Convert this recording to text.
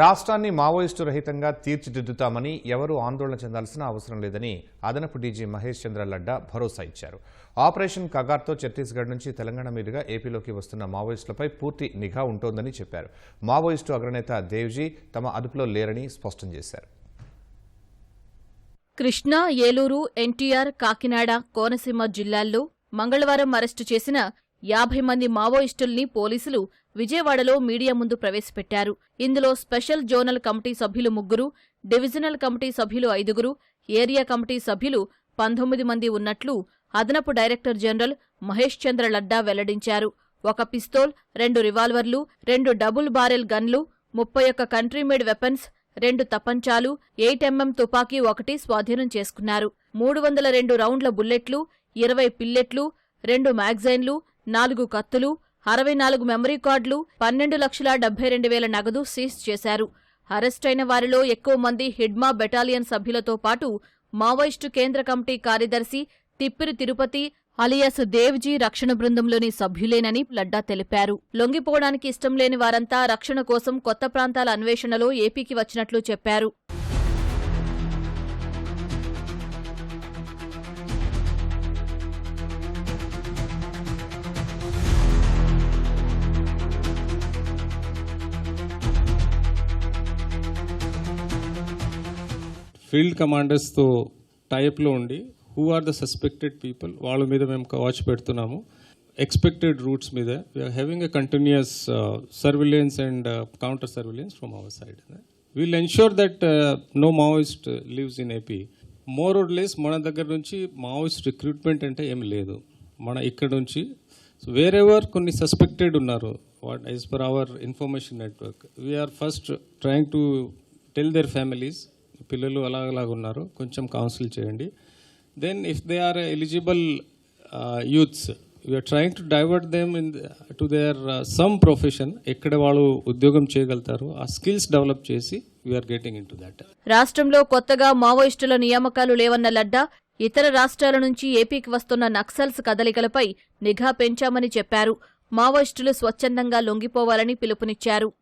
రాష్ట్రాన్ని మావోయిస్టు రహితంగా తీర్చిదిద్దుతామని ఎవరూ ఆందోళన చెందాల్సిన అవసరం లేదని అదనపు డీజీ మహేష్ చంద్ర లడ్డా భరోసా ఇచ్చారు. ఆపరేషన్ కగార్తో ఛత్తీస్గఢ్ నుంచి తెలంగాణ మీదుగా ఏపీలోకి వస్తున్న మావోయిస్టులపై పూర్తి నిఘా ఉంటోందని చెప్పారు. మావోయిస్టు అగ్రనేత దేవ్జీ తమ అదుపులో లేరని స్పష్టం చేశారు. కృష్ణా ఏలూరు ఎన్టీఆర్ కాకినాడ కోనసీమ జిల్లాల్లో మంగళవారం అరెస్టు చేసిన యాభై మంది మావోయిస్టుల్ని పోలీసులు విజయవాడలో మీడియా ముందు ప్రవేశపెట్టారు. ఇందులో స్పెషల్ జోనల్ కమిటీ సభ్యులు ముగ్గురు డివిజనల్ కమిటీ సభ్యులు ఐదుగురు ఏరియా కమిటీ సభ్యులు పంతొమ్మిది మంది ఉన్నట్లు అదనపు డైరెక్టర్ జనరల్ మహేష్ చంద్ర లడ్డా వెల్లడించారు. ఒక పిస్తోల్ రెండు రివాల్వర్లు రెండు డబుల్ బారెల్ గన్లు ముప్పై ఒక్క కంట్రీమేడ్ వెపన్స్ రెండు తపంచాలు ఎయిట్ ఎంఎం తుపాకీ ఒకటి స్వాధీనం చేసుకున్నారు. మూడు వందల రెండు రౌండ్ల బుల్లెట్లు ఇరవై పిల్లెట్లు రెండు మ్యాగజైన్లు నాలుగు కత్తులు అరవై నాలుగు మెమరీ కార్డులు పన్నెండు లక్షల డెబ్బై రెండు వేల నగదు సీజ్ చేశారు. అరెస్టైన వారిలో ఎక్కువ మంది హిడ్మా బెటాలియన్ సభ్యులతో పాటు మావోయిస్టు కేంద్ర కమిటీ కార్యదర్శి తిప్పిరి తిరుపతి అలియాస్ దేవ్జీ రక్షణ బృందంలోని సభ్యులేనని లడ్డా తెలిపారు. లొంగిపోవడానికి ఇష్టం లేని వారంతా రక్షణ కోసం కొత్త ప్రాంతాల అన్వేషణలో ఏపీకి వచ్చినట్లు చెప్పారు. ఫీల్డ్ కమాండర్స్తో టైప్లో ఉండి who are the suspected people వాళ్ళ మీద మేము వాచ్ పెడుతున్నాము. ఎక్స్పెక్టెడ్ రూట్స్ మీద. We're having a continuous surveillance and counter surveillance from our side we'll ensure that no Maoist lives in AP more or less మన దగ్గర నుంచి మావోయిస్ట్ రిక్రూట్మెంట్ అంటే ఏమి లేదు. మన ఇక్కడ నుంచి వేరెవర్ కొన్ని సస్పెక్టెడ్ ఉన్నారు what as per our information network we're first trying to tell their families పిల్లలు అలాగ ఉన్నారు కొంచెం కౌన్సిల్ చేయండి. Then if they are eligible youths you're trying to divert them into their some profession ఎక్కడ వాళ్ళు ఉద్యోగం చేయగలుగుతారు ఆ స్కిల్స్ డెవలప్ చేసి we're getting into that రాష్ట్రంలో కొత్తగా మావోయిస్టుల నియామకాలు లేవన్న లడ్డా ఇతర రాష్ట్రాల నుంచి ఏపీకి వస్తున్న నక్సల్స్ కదలికలపై నిఘా పెంచామని చెప్పారు. మావోయిస్టులు స్వచ్ఛందంగా లొంగిపోవాలని పిలుపునిచ్చారు.